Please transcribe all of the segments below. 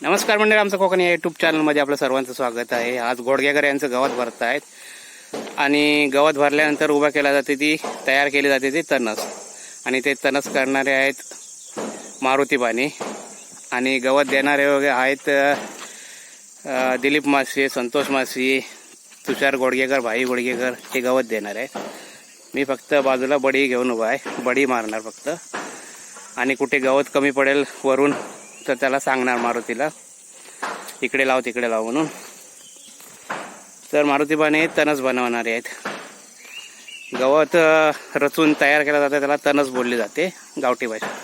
नमस्कार मंडळी आमचं कोकणी या युट्यूब चॅनलमध्ये आपलं सर्वांचं स्वागत आहे. आज गोडगेकर यांचं गवत भरत आहेत आणि गवत भरल्यानंतर उभा केला जाते ती तयार केली जाते ती तणस आणि ते तणस करणारे आहेत मारुती बाणी आणि गवत देणारे वगैरे आहेत दिलीप मासी संतोष मासी तुषार गोडगेकर भाई गोडगेकर हे गवत देणार आहे. मी फक्त बाजूला बडी घेऊन उभा आहे. बडी मारणार फक्त. आणि कुठे गवत कमी पडेल वरून तर त्याला सांगणार मारुतीला. इकडे लाव तिकडे लाव म्हणून. तर मारुतीबाने तणस बनवणारे आहेत. गवत रचून तयार केला जाते त्याला तणस बोलली जाते. गावठी भाषा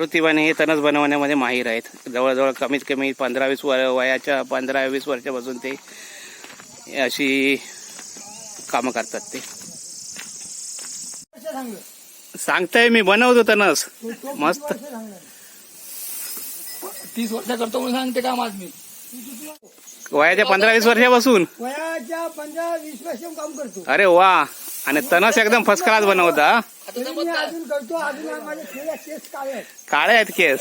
मारुतीबाने हे तणस बनवण्यामध्ये माहीर आहेत. जवळजवळ कमीत कमी पंधरा वीस व वयाच्या पंधरा वीस वर्षापासून ते अशी कामं करतात ते. सांगताय मी बनवतो तणस मस्त. तीस वर्ष करतो म्हणून सांगते काम आज मी? वयाच्या पंधरा वीस वर्षापासून? वयाच्या पंधरा वीस वर्ष काम करतो. अरे वा. आणि तणस एकदम फर्स्ट क्लास बनवता अजून करतो अजून माझे थोड्या केस काळे आहेत. काळे आहेत केस.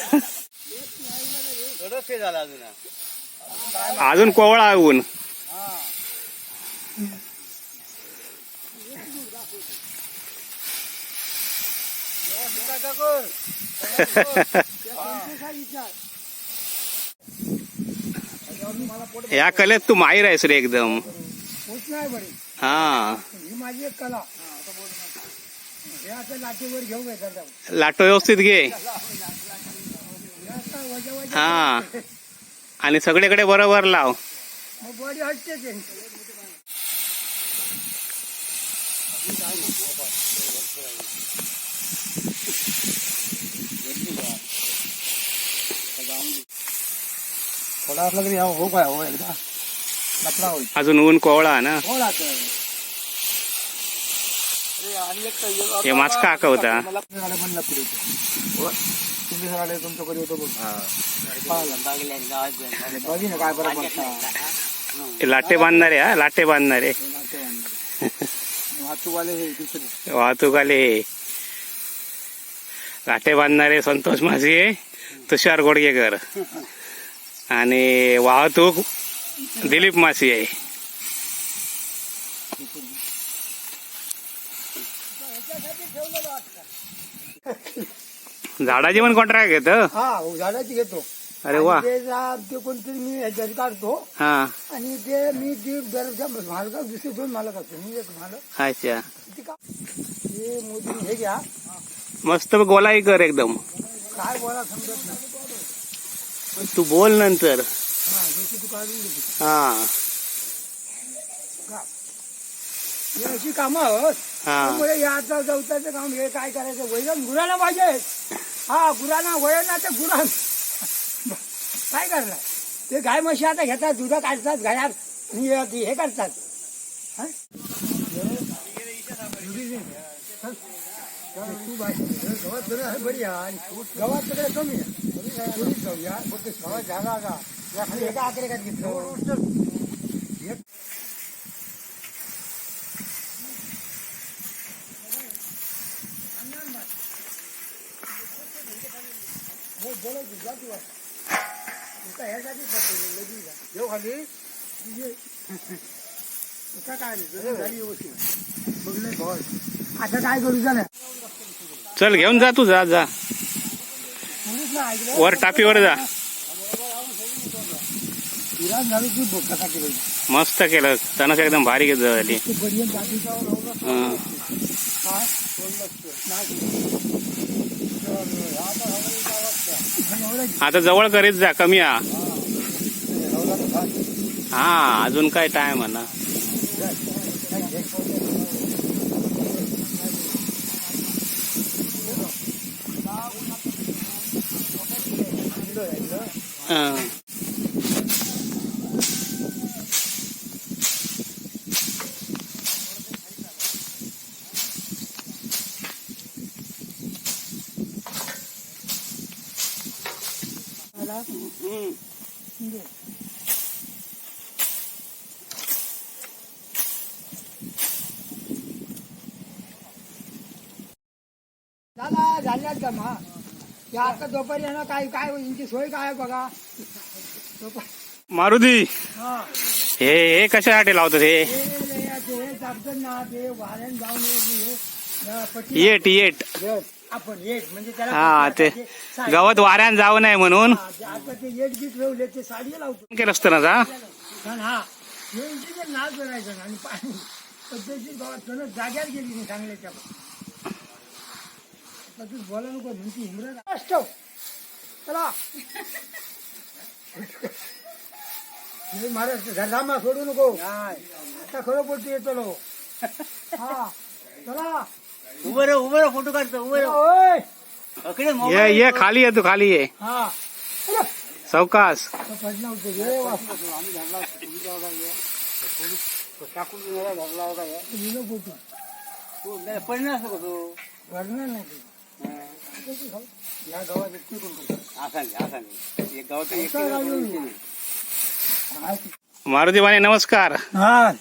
अजून. कोवळा ऊन. या कलेत तू माहीर आहेस रे एकदम. होत नाही बरी. हा. ही माझी एक कला हे असं लाटेवर घेऊन येतात जाऊन. लाटो व्यवस्थित घे. हे. हा आणि सगळीकडे बरोबर लाव. थोडा असला तरी हो काय हो एकदा. अजून ऊन कोवळा ना. हो राहतं हे मास्क आका होता मला पण लपडी तुम्ही सगळे तुमच्याकडे होतो बघ बघी ना काय बरं पडता. हे लाटे बांधणारे. हा लाटे बांधणारे. हे वाहतूक आले लाटे बांधणारे संतोष माझे तुषार गोडगेकर. आणि वाहतूक दिलीप मासी आहे. झाडाची पण कॉन्ट्रॅक्ट घेत? हा हो, झाडाची घेतो. अरे वा. ते जा- ते कोणतरी मी ह्याच्यात काढतो हा. आणि ते मी ते दरच्या मालका दुसरे दोन मालक असतो? मी एक मालक. अच्छा. का? हे मोदी हे घ्या. मस्त गोलाई कर एकदम. काय बोला समजत नाही. तू बोल नंतर. हा जशी तू काढून घेते हा. हे अशी कामं आहोत. हा. त्यामुळे या आता गवताचं काम हे काय करायचं? वैरण गुराला पाहिजे. हा गुरांना वैरण ना ते गुरा काय करणार? ते गाय म्हशी आता घेतात दूध काढतात घरात. आणि हे- ते हे करतात. हा? गवत बरं आहे, गवत तिकडे कमी आहे झाला का या खाली एका आकडेकात घेतलं एक येऊ खाली? तुका काय नाही झाली व्यवस्थित. बघले. भाऊ आता काय करू झालं चल घेऊन जा तू जा जा. वर टाकीवर जा. झाली मस्त केलं. तणस एकदम भारी झाली. ते बढिया जातीचा नवरा हा. आता जवळ करीत जा कमी हा हा अजून काय टाइम म्हणा हा. झाला झाला झाल्यात जमा या आता दुपारी येणं काय काय यांची सोय काय आहे बघा दुपारी मारुती हा हे हे कशासाठी लावतात हे ते हे- हे ना ते वाऱ्यानं जाऊन हे- हे- येट येट आपण येत म्हणजे त्याला हा ते गवत वाऱ्यान जाऊ नये म्हणून. ते आता ते येट गीत ठेवले ते साडी लावतो. केलं असतं ना जा हा नाच आणि पाणी. गावात गेली नाही चांगल्याच्या आता तू बोला नको म्हणती असतो चला. हे महाराज घरधामा सोडू नको. आता खरं बोलतो येतो लो. हा चला. उभं राहा उभं राहा फोटो काढतो उभं अकडे ये ये खाली ये तू खाली ये हा चला. सावकाश आता पडलं होतं रे वा. लिहिलं बोटू. पडणार असतो का तो भरणार नाही ते. या गावात इतकी कोण करतं? असा असा एक गावात एक आता लागून. हा. मारुती माने नमस्कार हा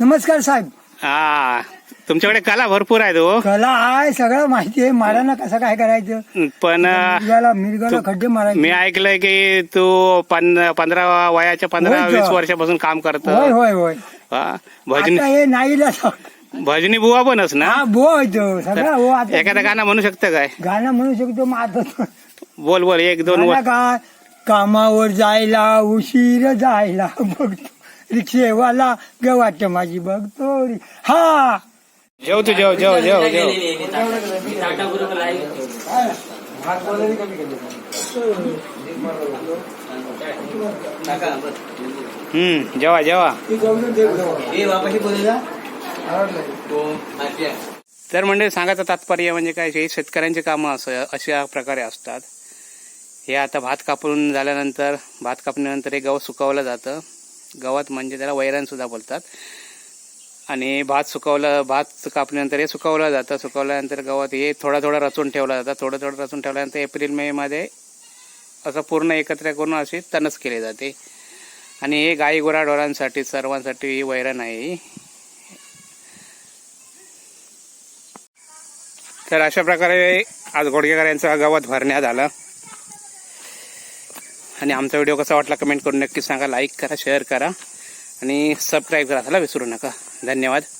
नमस्कार साहेब हा तुमच्याकडे कला भरपूर आहेत हो. कला आहे सगळं माहिती आहे. मारायला कसं काय करायचं? पण मिरगाला मिरगाला खड्डे मी मारायचे ऐकलंय की तू पंधरा वयाच्या पंधरा का? वीस वर्षापासून काम करत होय होय होय. भजनी हे नाईला भजनी बुवा बनच ना? हा बो आहे तो सगळा आता एखादं गाणं म्हणू शकतं काय? गाणं म्हणू शकतो आता बोल बोल एक दोन काय कामावर जायला उशीर जायला बघतो. रिक्षेवाला गवाट माझी बघतो. हा! जेव तू जेव जेव जेव जेव. हम्म जेवा जेवा. तर म्हणजे सांगायचं तात्पर्य म्हणजे काय हे शेतकऱ्यांची कामं असं अशा प्रकारे असतात. हे आता भात कापून झाल्यानंतर भात कापल्यानंतर हे गवत सुकवलं जातं. गवत म्हणजे त्याला वैरण सुद्धा बोलतात. आणि भात सुकवलं भात कापल्यानंतर हे सुकवलं जातं. सुकवल्यानंतर गवत हे थोडा थोडा रचून ठेवलं जातं. थोडं थोडं रचून ठेवल्यानंतर एप्रिल मेमध्ये असं पूर्ण एकत्र करून अशी तणस केली जाते. आणि हे गाई गुराढोरांसाठी सर्वांसाठी ही वैरण आहे तर अशा प्रकारे आज घोडगेकर यांचं गवत भरण्यात आलं. आणि आमचा व्हिडिओ कसा वाटला कमेंट करून नक्की सांगा. लाईक करा शेअर करा. आणि सबस्क्राईब करायला विसरू नका. धन्यवाद.